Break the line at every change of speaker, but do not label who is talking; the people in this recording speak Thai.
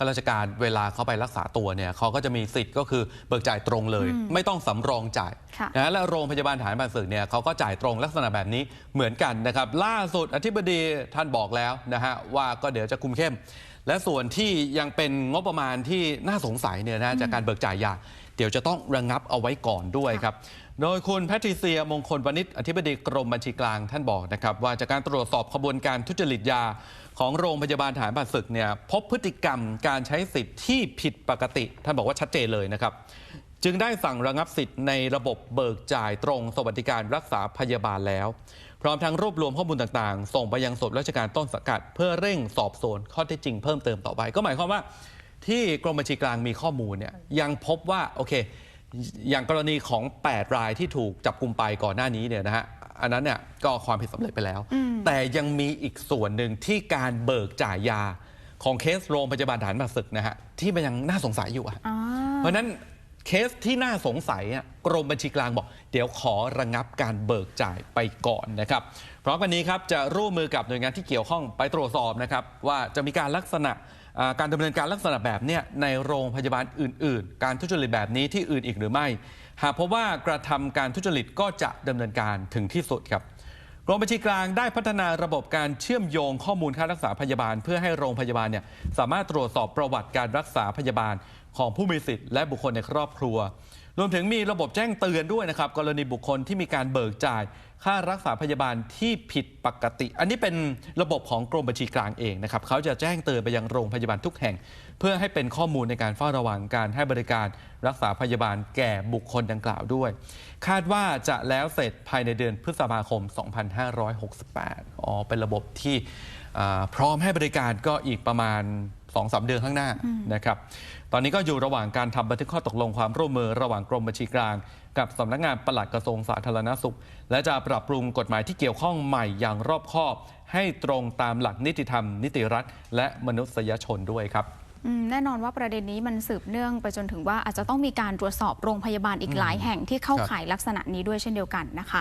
ข้าราชการเวลาเขาไปรักษาตัวเนี่ยเขาก็จะมีสิทธิ์ก็คือเบิกจ่ายตรงเลย ไม่ต้องสำรองจ่าย
ค่ะ
นะและโรงพยาบาลฐานบานศึกเนี่ยเขาก็จ่ายตรงลักษณะแบบนี้เหมือนกันนะครับ ล่าสุดอธิบดีท่านบอกแล้วนะฮะว่าก็เดี๋ยวจะคุมเข้ม และส่วนที่ยังเป็นงบประมาณที่น่าสงสัยเนี่ยนะจากการเบิกจ่ายยาเดี๋ยวจะต้องระงับเอาไว้ก่อนด้วยครับ โดยคุณแพทริเซียมงคลวณิชอธิบดีกรมบัญชีกลางท่านบอกนะครับ ว่าจากการตรวจสอบขบวนการทุจริตยาของโรงพยาบาลฐานบาดศึกเนี่ยพบพฤติกรรมการใช้สิทธิ์ที่ผิดปกติ ท่านบอกว่าชัดเจนเลยนะครับ จึงได้สั่งระงับสิทธิ์ในระบบเบิกจ่ายตรงสวัสดิการรักษาพยาบาลแล้ว พร้อมทั้งรวบรวมข้อมูลต่างๆ ส่งไปยังส่วนราชการต้นสังกัด เพื่อเร่งสอบสวนข้อเท็จจริงเพิ่มเติมต่อไป ก็หมายความว่า ที่กรมบัญชีกลางมีข้อมูลเนี่ยยังพบว่าโอเค อย่างกรณีของ 8 รายที่ถูกจับกลุ่มไปก่อนหน้านี้เนี่ยนะฮะอันนั้นเนี่ยก็ความผิดสำเร็จไปแล้ว แต่ยังมีอีกส่วนหนึ่งที่การเบิกจ่ายยาของเคสโรงพยาบาลฐานบาดศึกนะฮะที่มันยังน่าสงสัยอยู่อะ
อ๋อ
เพราะฉะนั้น เคสที่น่าสงสัยอะกรมบัญชีกลางบอก เดี๋ยวขอระงับการเบิกจ่ายไปก่อนนะครับพร้อมกันนี้ครับจะร่วมมือกับหน่วยงานที่เกี่ยวข้องไปตรวจสอบนะครับว่าจะมีการลักษณะการดำเนินการลักษณะแบบเนี้ยในโรงพยาบาลอื่น ๆ การทุจริตแบบนี้ที่อื่นอีกหรือไม่ หากพบว่ากระทำการทุจริตก็จะดำเนินการถึงที่สุดครับ รมบัญชีกลางได้พัฒนาระบบการเชื่อมโยงข้อมูลค่ารักษาพยาบาล เพื่อให้โรงพยาบาลเนี่ยสามารถตรวจสอบประวัติการรักษาพยาบาลของผู้มีสิทธิ์และบุคคลในครอบครัว รวมถึงมีระบบแจ้งเตือนด้วยนะครับกรณีบุคคลที่มีการเบิกจ่าย ค่ารักษาพยาบาลที่ผิดปกติ อันนี้เป็นระบบของกรมบัญชีกลางเองนะครับเขาจะแจ้งเตือนไปยังโรงพยาบาลทุกแห่ง เพื่อให้เป็นข้อมูลในการเฝ้าระวังการให้บริการรักษาพยาบาลแก่บุคคลดังกล่าวด้วย คาดว่าจะแล้วเสร็จภายในเดือนพฤษภาคม 2568 อ๋อเป็นระบบที่พร้อมให้บริการก็อีกประมาณ 2-3เดือนข้างหน้านะครับ ตอนนี้ก็อยู่ระหว่างการทำบันทึกข้อตกลงความร่วมมือระหว่างกรมบัญชีกลาง กับสำนักงานปลัดกระทรวงสาธารณสุข และจะปรับปรุงกฎหมายที่เกี่ยวข้องใหม่อย่างรอบคอบ ให้ตรงตามหลักนิติธรรม นิติรัฐ และมนุษยชนด้วยครับ
อืมแน่นอนว่าประเด็นนี้มันสืบเนื่องไปจนถึงว่าอาจจะต้องมีการตรวจสอบโรงพยาบาลอีกหลายแห่งที่เข้า
ครับ
ข่ายลักษณะนี้ด้วยเช่นเดียวกันนะคะ